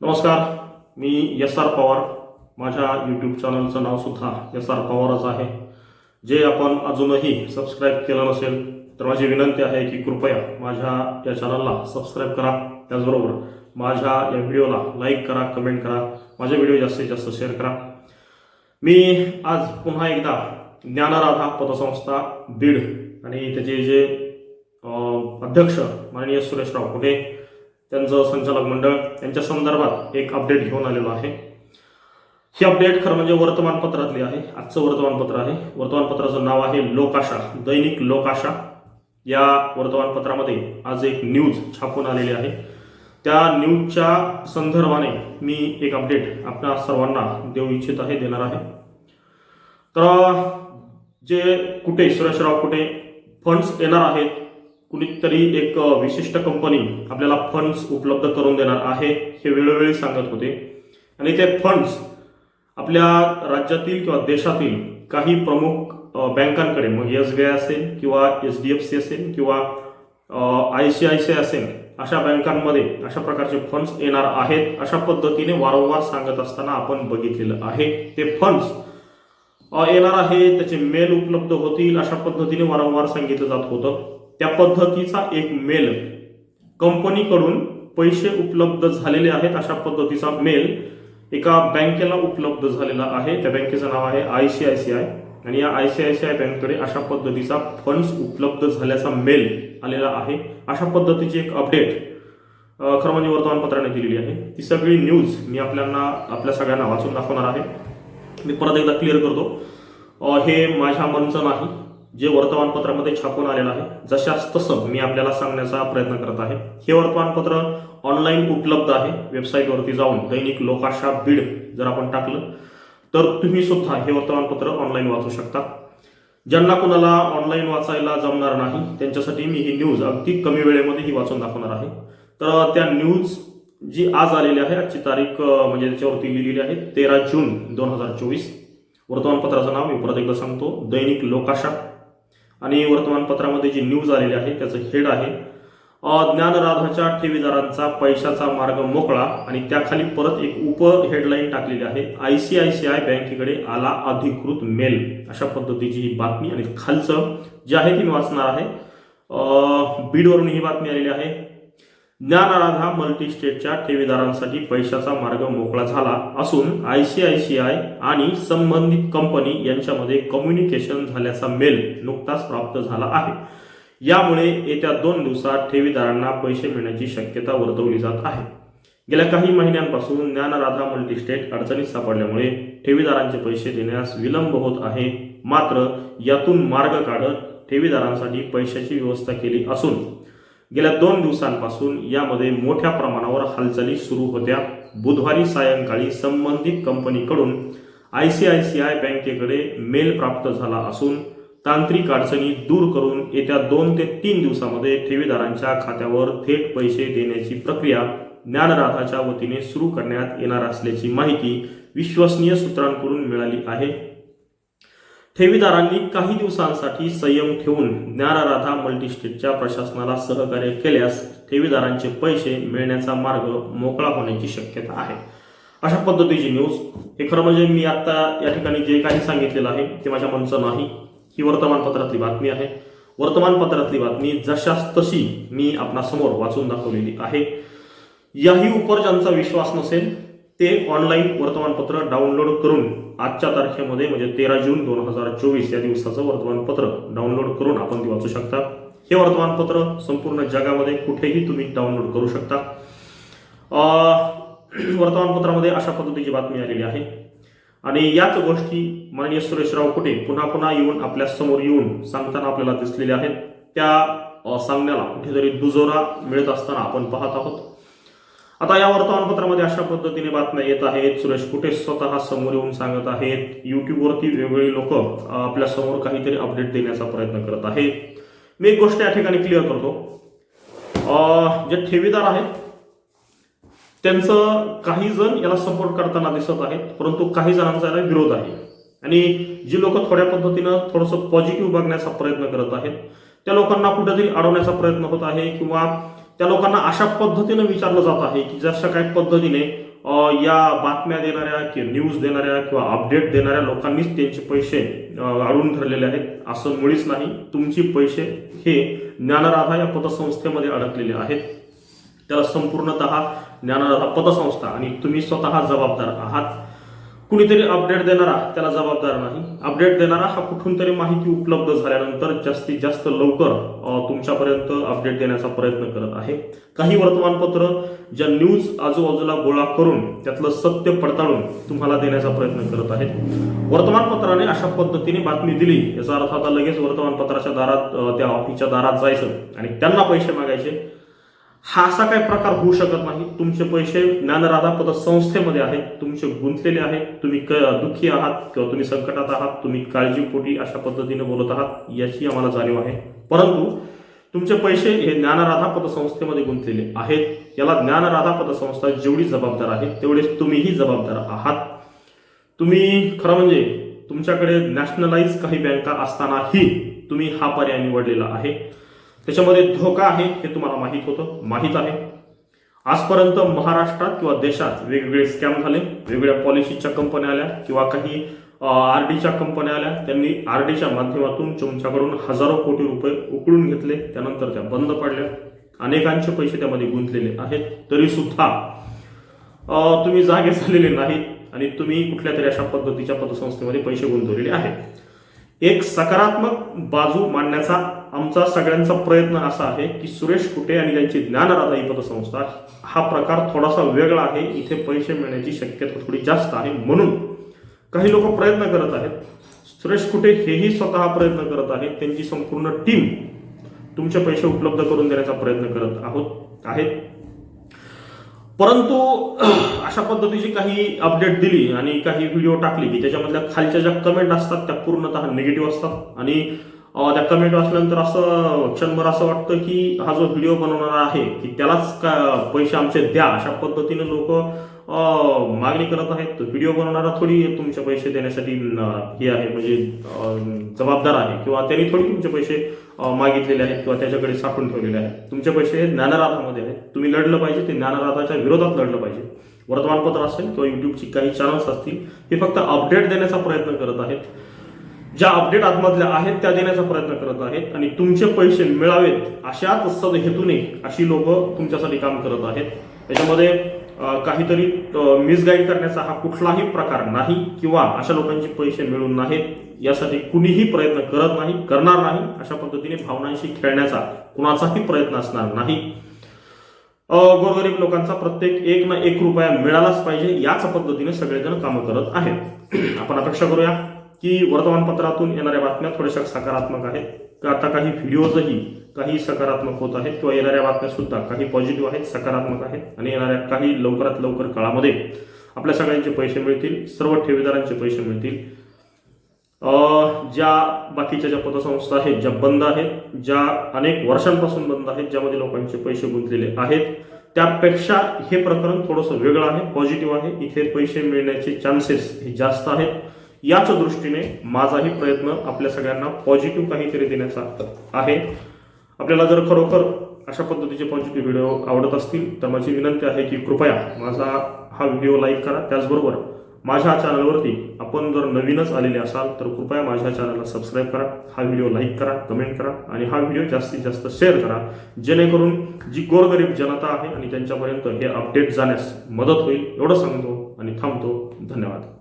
नमस्कार मी S R Pawar. माझ्या YouTube चॅनलचं नाव सुद्धा एस आर पवारच आहे. जे आपण अजूनही सबस्क्राईब केलं नसेल तर माझी विनंती आहे की कृपया माझ्या या चॅनलला सबस्क्राईब करा. त्याचबरोबर माझ्या या व्हिडिओला लाईक करा कमेंट करा. माझे व्हिडिओ जास्तीत जास्त शेअर करा. मी आज पुन्हा एकदा ज्ञानराधा पतसंस्था बीड आणि त्याचे जे अध्यक्ष माननीय सुरेशराव फुले त्यांचं संचालक मंडळ यांच्या संदर्भात एक अपडेट घेऊन आलेलो आहे. ही अपडेट खरं म्हणजे वर्तमानपत्रातली आहे. आजचं वर्तमानपत्र आहे. वर्तमानपत्राचं नाव आहे लोकाशा दैनिक लोकाशा. या वर्तमानपत्रामध्ये आज एक न्यूज छापून आलेली आहे. त्या न्यूजच्या संदर्भाने मी एक अपडेट आपल्या सर्वांना देऊ इच्छित आहे देणार आहे. तर जे कुठे सुरेशराव कुठे फंड्स येणार आहेत कुणीतरी एक विशिष्ट कंपनी आपल्याला फंड्स उपलब्ध करून देणार आहे हे वेळोवेळी सांगत होते. आणि ते फंड्स आपल्या राज्यातील किंवा देशातील काही प्रमुख बँकांकडे मग एस बी आय असेल किंवा एच डी एफ सी असेल किंवा I C I C I असेल अशा बँकांमध्ये अशा प्रकारचे फंड्स येणार आहेत अशा पद्धतीने वारंवार सांगत असताना आपण बघितलेलं आहे. ते फंड्स येणार आहे त्याचे मेल उपलब्ध होतील अशा पद्धतीने वारंवार सांगितलं जात होतं. त्या पद्धतीचा एक मेल कंपनीकडून पैसे उपलब्ध झालेले आहेत अशा पद्धतीचा मेल एका बँकेला उपलब्ध झालेला आहे. त्या बँकेचं नाव आहे I C I C I आणि या I C I C I बँककडे अशा पद्धतीचा फंड्स उपलब्ध झाल्याचा मेल आलेला आहे. अशा पद्धतीची एक अपडेट खरं म्हणजे वर्तमानपत्राने दिलेली आहे. ती सगळी न्यूज मी आपल्याला आपल्या सगळ्यांना वाचून दाखवणार आहे. मी परत एकदा क्लिअर करतो. हे माझ्या मनचं नाही. जे वर्तमानपत्रामध्ये छापून आलेलं आहे जशाच तसं मी आपल्याला सांगण्याचा प्रयत्न करत आहे. हे वर्तमानपत्र ऑनलाईन उपलब्ध आहे. वेबसाईटवरती जाऊन दैनिक लोकाशा बीड जर आपण टाकलं तर तुम्ही सुद्धा हे वर्तमानपत्र ऑनलाईन वाचू शकता. ज्यांना कुणाला ऑनलाईन वाचायला जमणार नाही त्यांच्यासाठी मी ही न्यूज अगदी कमी वेळेमध्ये ही वाचून दाखवणार आहे. तर त्या न्यूज जी आज आलेली आहे आजची तारीख म्हणजे त्याच्यावरती लिहिलेली आहे तेरा जून दोन हजार चोवीस. वर्तमानपत्राचं नाव मी परत एकदा सांगतो. दैनिक लोकाशा आणि वर्तमानपत्रामध्ये जी न्यूज आलेली आहे त्याचं हेड आहे. ज्ञानराधाच्या ठेवीदारांचा पैशाचा मार्ग मोकळा आणि त्याखाली परत एक उप हेडलाईन टाकलेली आहे. I C I C I बँकेकडे आला अधिकृत मेल अशा पद्धतीची ही बातमी आणि खालचं जे आहे ती मी वाचणार आहे. बीडवरून ही बातमी आलेली आहे. ज्ञानराधा मल्टीस्टेटच्या ठेवीदारांसाठी पैशाचा मार्ग मोकळा झाला असून I C I C I आणि संबंधित कंपनी यांच्यामध्ये कम्युनिकेशन झाल्याचा मेल नुकताच प्राप्त झाला आहे. यामुळे येत्या दोन दिवसात ठेवीदारांना पैसे मिळण्याची शक्यता वर्तवली जात आहे. गेल्या काही महिन्यांपासून ज्ञानराधा मल्टीस्टेट अडचणीत सापडल्यामुळे ठेवीदारांचे पैसे देण्यास विलंब होत आहे. मात्र यातून मार्ग काढत ठेवीदारांसाठी पैशाची व्यवस्था केली असून गेल्या दोन दिवसांपासून यामध्ये मोठ्या प्रमाणावर हालचाली सुरू होत्या. बुधवारी सायंकाळी संबंधित कंपनीकडून I C I C I बँकेकडे मेल प्राप्त झाला असून तांत्रिक अडचणी दूर करून येत्या दोन ते तीन दिवसामध्ये ठेवीदारांच्या खात्यावर थेट पैसे देण्याची प्रक्रिया ज्ञानराधाच्या वतीने सुरू करण्यात येणार असल्याची माहिती विश्वसनीय सूत्रांकडून मिळाली आहे. ठेवीदारांनी काही दिवसांसाठी संयम ठेवून ज्ञानराधा मल्टीस्टेटच्या प्रशासनाला सहकार्य केल्यास ठेवीदारांचे पैसे मिळण्याचा मार्ग मोकळा होण्याची शक्यता आहे. अशा पद्धतीची न्यूज हे खरं म्हणजे मी आत्ता या ठिकाणी जे काही सांगितलेलं आहे ते माझ्या मनचं नाही. ही वर्तमानपत्रातली बातमी आहे. वर्तमानपत्रातली बातमी जशास तशी मी आपणासमोर वाचून दाखवलेली आहे. याही उपर ज्यांचा विश्वास नसेल ते ऑनलाईन वर्तमानपत्र डाउनलोड करून आजच्या तारखेमध्ये म्हणजे तेरा जून दोन हजार चोवीस या दिवसाचं वर्तमानपत्र डाउनलोड करून आपण ते वाचू शकता. हे वर्तमानपत्र संपूर्ण जगामध्ये कुठेही तुम्ही डाउनलोड करू शकता. वर्तमानपत्रामध्ये अशा पद्धतीची बातमी आलेली आहे. आणि याच गोष्टी माननीय सुरेशराव कुठे पुन्हा पुन्हा येऊन आपल्यासमोर येऊन सांगताना आपल्याला दिसलेल्या आहेत. त्या सांगण्याला कुठेतरी दुजोरा मिळत असताना आपण पाहत आहोत. आता या वर्तमानपत्रामध्ये अशा पद्धतीने बातम्या येत आहेत. सुरेश कुठे स्वतः समोर येऊन सांगत आहेत. युट्यूबवरती वेगवेगळी लोक आपल्यासमोर काहीतरी अपडेट देण्याचा प्रयत्न करत आहेत. मी एक गोष्ट या ठिकाणी क्लिअर करतो. जे ठेवीदार आहेत त्यांचं काही जण याला सपोर्ट करताना दिसत आहेत परंतु काही जणांचा याला विरोध आहे. आणि जी लोक थोड्या पद्धतीनं थोडंसं पॉझिटिव्ह बघण्याचा प्रयत्न करत आहेत त्या लोकांना कुठेतरी अडवण्याचा प्रयत्न होत आहे किंवा त्या लोकांना अशा पद्धतीनं विचारलं जात आहे की जशा काही पद्धतीने या बातम्या देणाऱ्या किंवा न्यूज देणाऱ्या किंवा अपडेट देणाऱ्या लोकांनीच त्यांचे पैसे अडून ठरलेले धरलेले आहेत असं मुळीच नाही. तुमची पैसे हे ज्ञानराधा या पतसंस्थेमध्ये अडकलेले आहेत. त्याला संपूर्णतः ज्ञानराधा पतसंस्था आणि तुम्ही स्वतः जबाबदार आहात. कुणीतरी अपडेट देणारा त्याला जबाबदार नाही. अपडेट देणारा हा कुठून तरी माहिती उपलब्ध झाल्यानंतर जास्तीत जास्त लवकर तुमच्यापर्यंत अपडेट देण्याचा प्रयत्न करत आहे. काही वर्तमानपत्र ज्या न्यूज आजूबाजूला गोळा करून त्यातलं सत्य पडताळून तुम्हाला देण्याचा प्रयत्न करत आहेत. वर्तमानपत्राने अशा पद्धतीने बातमी दिली याचा अर्थ आता लगेच वर्तमानपत्राच्या दारात त्या ऑफिसच्या दारात जायचं आणि त्यांना पैसे मागायचे. हा असा काही प्रकार होऊ शकत नाही. तुमचे पैसे ज्ञानराधा पतसंस्थेमध्ये आहेत. तुमचे गुंतलेले आहेत तुम्ही क दुःखी आहात किंवा तुम्ही संकटात आहात. तुम्ही काळजीपोटी अशा पद्धतीने बोलत आहात याची आम्हाला जाणीव आहे. परंतु तुमचे पैसे हे ज्ञानराधा पतसंस्थेमध्ये गुंतलेले आहेत. याला ज्ञानराधा पतसंस्था जेवढी जबाबदार आहे तेवढेच तुम्हीही जबाबदार आहात. तुम्ही खरं म्हणजे तुमच्याकडे नॅशनलाइज काही बँका असतानाही तुम्ही हा पर्याय निवडलेला आहे. त्याच्यामध्ये धोका आहे हे तुम्हाला माहीत होतं माहीत आहे. आजपर्यंत महाराष्ट्रात किंवा देशात वेगवेगळे स्कॅम झाले वेगवेगळ्या पॉलिसीच्या कंपन्या आल्या किंवा काही आर डीच्या कंपन्या आल्या. त्यांनी आर डीच्या माध्यमातून तुमच्याकडून हजारो कोटी रुपये उकळून घेतले त्यानंतर त्या बंद पडल्या. अनेकांचे पैसे त्यामध्ये गुंतलेले आहेत तरी सुद्धा तुम्ही जागे झालेले नाहीत आणि तुम्ही कुठल्या तरी अशा पद्धतीच्या पतसंस्थेमध्ये पैसे गुंतवलेले आहेत. एक सकारात्मक बाजू मांडण्याचा आमचा सगळ्यांचा प्रयत्न असा आहे की सुरेश कुटे आणि त्यांची ज्ञानराधा ही पतसंस्था हा प्रकार थोडासा वेगळा आहे. इथे पैसे मिळण्याची शक्यता थोडी जास्त आहे म्हणून काही लोक प्रयत्न करत आहेत. सुरेश कुटे हेही स्वतः प्रयत्न करत आहेत. त्यांची संपूर्ण टीम तुमचे पैसे उपलब्ध करून देण्याचा प्रयत्न करत आहोत आहेत. परंतु अशा पद्धतीची काही अपडेट दिली आणि काही व्हिडिओ टाकली की त्याच्यामधल्या खालच्या ज्या कमेंट असतात त्या पूर्णतः निगेटिव्ह असतात. आणि त्या कमेंट वाचल्यानंतर असं क्षणभर असं वाटतं की हा जो व्हिडिओ बनवणारा आहे की त्यालाच का पैसे आमचे द्या अशा पद्धतीने लोक मागणी करत आहेत. व्हिडिओ बनवणारा थोडी तुमचे पैसे देण्यासाठी हे आहे म्हणजे जबाबदार आहे किंवा त्यांनी थोडी तुमचे पैसे मागितलेले आहेत किंवा त्याच्याकडे साठवून ठेवलेले आहेत. तुमचे पैसे हे ज्ञानराधामध्ये आहेत. तुम्ही लढलं पाहिजे ते ज्ञानराधाच्या विरोधात लढलं पाहिजे. वर्तमानपत्र असेल किंवा युट्यूबची काही चॅनल्स असतील हे फक्त अपडेट देण्याचा प्रयत्न करत आहेत. ज्या अपडेट आतमधल्या आहेत त्या देण्याचा प्रयत्न करत आहेत आणि तुमचे पैसे मिळावेत अशाच सद हेतूने अशी लोक तुमच्यासाठी काम करत आहेत. त्याच्यामध्ये काहीतरी मिसगाईड करण्याचा हा कुठलाही प्रकार नाही किंवा अशा लोकांचे पैसे मिळून नाहीत यासाठी कुणीही प्रयत्न करत नाही करणार नाही अशा पद्धतीने भावनांशी खेळण्याचा कुणाचाही प्रयत्न असणार नाही. गोरगरीब लोकांचा प्रत्येक एक ना एक रुपया मिळालाच पाहिजे याच पद्धतीने सगळेजण कामं करत आहेत. आपण अपेक्षा करूया की वर्तमानपत्रातून येणाऱ्या बातम्या थोड्याशा सकारात्मक आहेत. का आता काही व्हिडिओजही काही सकारात्मक होत आहेत किंवा येणाऱ्या बातम्या सुद्धा काही पॉझिटिव्ह आहेत सकारात्मक आहेत आणि येणाऱ्या काही लवकरात लवकर काळामध्ये आपल्या सगळ्यांचे पैसे मिळतील सर्व ठेवीदारांचे पैसे मिळतील. ज्या बाकीच्या ज्या पतसंस्था आहेत ज्या बंद आहेत ज्या अनेक वर्षांपासून बंद आहेत ज्यामध्ये लोकांचे पैसे गुंतलेले आहेत त्यापेक्षा हे प्रकरण थोडंसं वेगळं आहे पॉझिटिव्ह आहे. इथे पैसे मिळण्याचे चान्सेस हे जास्त आहेत. याच दृष्टीने माझाही प्रयत्न आपल्या सगळ्यांना पॉझिटिव्ह काहीतरी देण्याचा आहे. आपल्याला जर खरोखर अशा पद्धतीचे पॉझिटिव्ह व्हिडिओ आवडत असतील तर माझी विनंती आहे की कृपया माझा हा व्हिडिओ लाईक करा. त्याचबरोबर माझ्या चॅनलवरती आपण जर नवीनच आलेले असाल तर कृपया माझ्या चॅनलला सबस्क्राईब करा हा व्हिडिओ लाईक करा कमेंट करा आणि हा व्हिडिओ जास्तीत जास्त शेअर करा. जेणेकरून जी गोरगरीब जनता आहे आणि त्यांच्यापर्यंत हे अपडेट जाण्यास मदत होईल. एवढं सांगतो आणि थांबतो. धन्यवाद.